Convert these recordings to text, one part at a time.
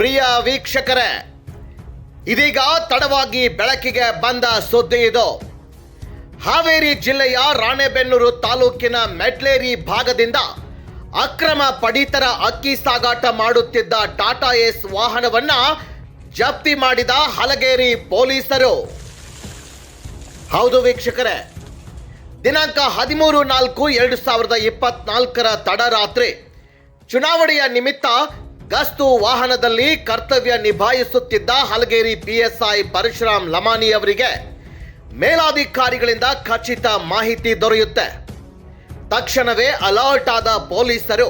ಪ್ರಿಯ ವೀಕ್ಷಕರೇ, ಇದೀಗ ತಡವಾಗಿ ಬೆಳಕಿಗೆ ಬಂದ ಸುದ್ದಿ ಇದು. ಹಾವೇರಿ ಜಿಲ್ಲೆಯ ರಾಣೆಬೆನ್ನೂರು ತಾಲೂಕಿನ ಮೆಡ್ಲೇರಿ ಭಾಗದಿಂದ ಅಕ್ರಮ ಪಡಿತರ ಅಕ್ಕಿ ಸಾಗಾಟ ಮಾಡುತ್ತಿದ್ದ ಟಾಟಾ ಎಸ್ ವಾಹನವನ್ನ ಜಪ್ತಿ ಮಾಡಿದ ಹಲಗೇರಿ ಪೊಲೀಸರು. ಹೌದು ವೀಕ್ಷಕರೇ, ದಿನಾಂಕ ಹದಿಮೂರು ನಾಲ್ಕು ಎರಡು ಸಾವಿರದ ಇಪ್ಪತ್ನಾಲ್ಕರ ತಡರಾತ್ರಿ ಚುನಾವಣೆಯ ನಿಮಿತ್ತ ಗಸ್ತು ವಾಹನದಲ್ಲಿ ಕರ್ತವ್ಯ ನಿಭಾಯಿಸುತ್ತಿದ್ದ Halageri P S I Parashuram Lamani ಅವರಿಗೆ ಮೇಲಾಧಿಕಾರಿಗಳಿಂದ ಖಚಿತ ಮಾಹಿತಿ ದೊರೆಯುತ್ತೆ. ತಕ್ಷಣವೇ ಅಲರ್ಟ್ ಆದ ಪೊಲೀಸರು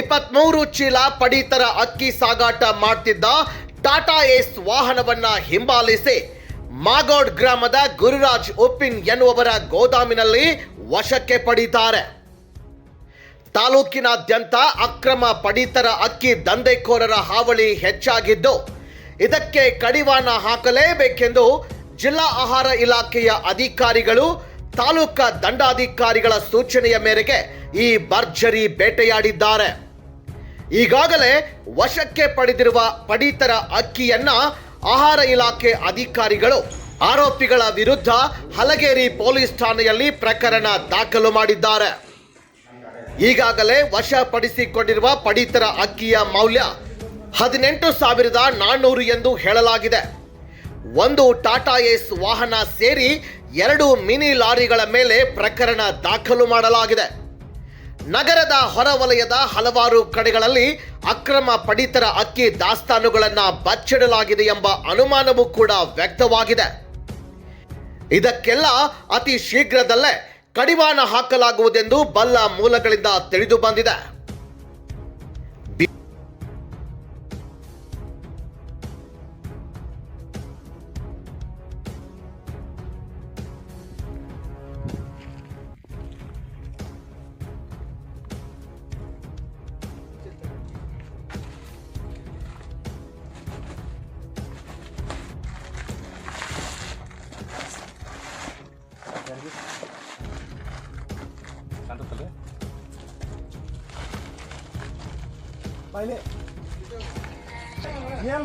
ಇಪ್ಪತ್ಮೂರು ಚೀಲ ಪಡಿತರ ಅಕ್ಕಿ ಸಾಗಾಟ ಮಾಡ್ತಿದ್ದ ಟಾಟಾ ಏಸ್ ವಾಹನವನ್ನ ಹಿಂಬಾಲಿಸಿ ಮಾಗೋಡ್ ಗ್ರಾಮದ ಗುರುರಾಜ್ ಉಪ್ಪಿನ್ ಎನ್ನುವವರ ಗೋದಾಮಿನಲ್ಲಿ ವಶಕ್ಕೆ ಪಡೀತಾರೆ. ತಾಲೂಕಿನಾದ್ಯಂತ ಅಕ್ರಮ ಪಡಿತರ ಅಕ್ಕಿ ದಂಧೆಕೋರರ ಹಾವಳಿ ಹೆಚ್ಚಾಗಿದ್ದು, ಇದಕ್ಕೆ ಕಡಿವಾಣ ಹಾಕಲೇಬೇಕೆಂದು ಜಿಲ್ಲಾ ಆಹಾರ ಇಲಾಖೆಯ ಅಧಿಕಾರಿಗಳು, ತಾಲೂಕಾ ದಂಡಾಧಿಕಾರಿಗಳ ಸೂಚನೆಯ ಮೇರೆಗೆ ಈ ಭರ್ಜರಿ ಬೇಟೆಯಾಡಿದ್ದಾರೆ. ಈಗಾಗಲೇ ವಶಕ್ಕೆ ಪಡೆದಿರುವ ಪಡಿತರ ಅಕ್ಕಿಯನ್ನ ಆಹಾರ ಇಲಾಖೆ ಅಧಿಕಾರಿಗಳು ಆರೋಪಿಗಳ ವಿರುದ್ಧ ಹಲಗೇರಿ ಪೊಲೀಸ್ ಠಾಣೆಯಲ್ಲಿ ಪ್ರಕರಣ ದಾಖಲು ಮಾಡಿದ್ದಾರೆ. ಈಗಾಗಲೇ ವಶಪಡಿಸಿಕೊಂಡಿರುವ ಪಡಿತರ ಅಕ್ಕಿಯ ಮೌಲ್ಯ ಹದಿನೆಂಟು ಸಾವಿರದ ನಾನ್ನೂರು ಎಂದು ಹೇಳಲಾಗಿದೆ. ಒಂದು ಟಾಟಾ ಏಸ್ ವಾಹನ ಸೇರಿ ಎರಡು ಮಿನಿ ಲಾರಿಗಳ ಮೇಲೆ ಪ್ರಕರಣ ದಾಖಲು ಮಾಡಲಾಗಿದೆ. ನಗರದ ಹೊರವಲಯದ ಹಲವಾರು ಕಡೆಗಳಲ್ಲಿ ಅಕ್ರಮ ಪಡಿತರ ಅಕ್ಕಿ ದಾಸ್ತಾನುಗಳನ್ನು ಬಚ್ಚಿಡಲಾಗಿದೆ ಎಂಬ ಅನುಮಾನವೂ ಕೂಡ ವ್ಯಕ್ತವಾಗಿದೆ. ಇದಕ್ಕೆಲ್ಲ ಅತಿ ಶೀಘ್ರದಲ್ಲೇ ಕಡಿವಾಣ ಹಾಕಲಾಗುವುದೆಂದು ಬಲ್ಲ ಮೂಲಗಳಿಂದ ತಿಳಿದು ಬಂದಿದೆ. ಬಾ ಇಲ್ಲಿ. ಏನು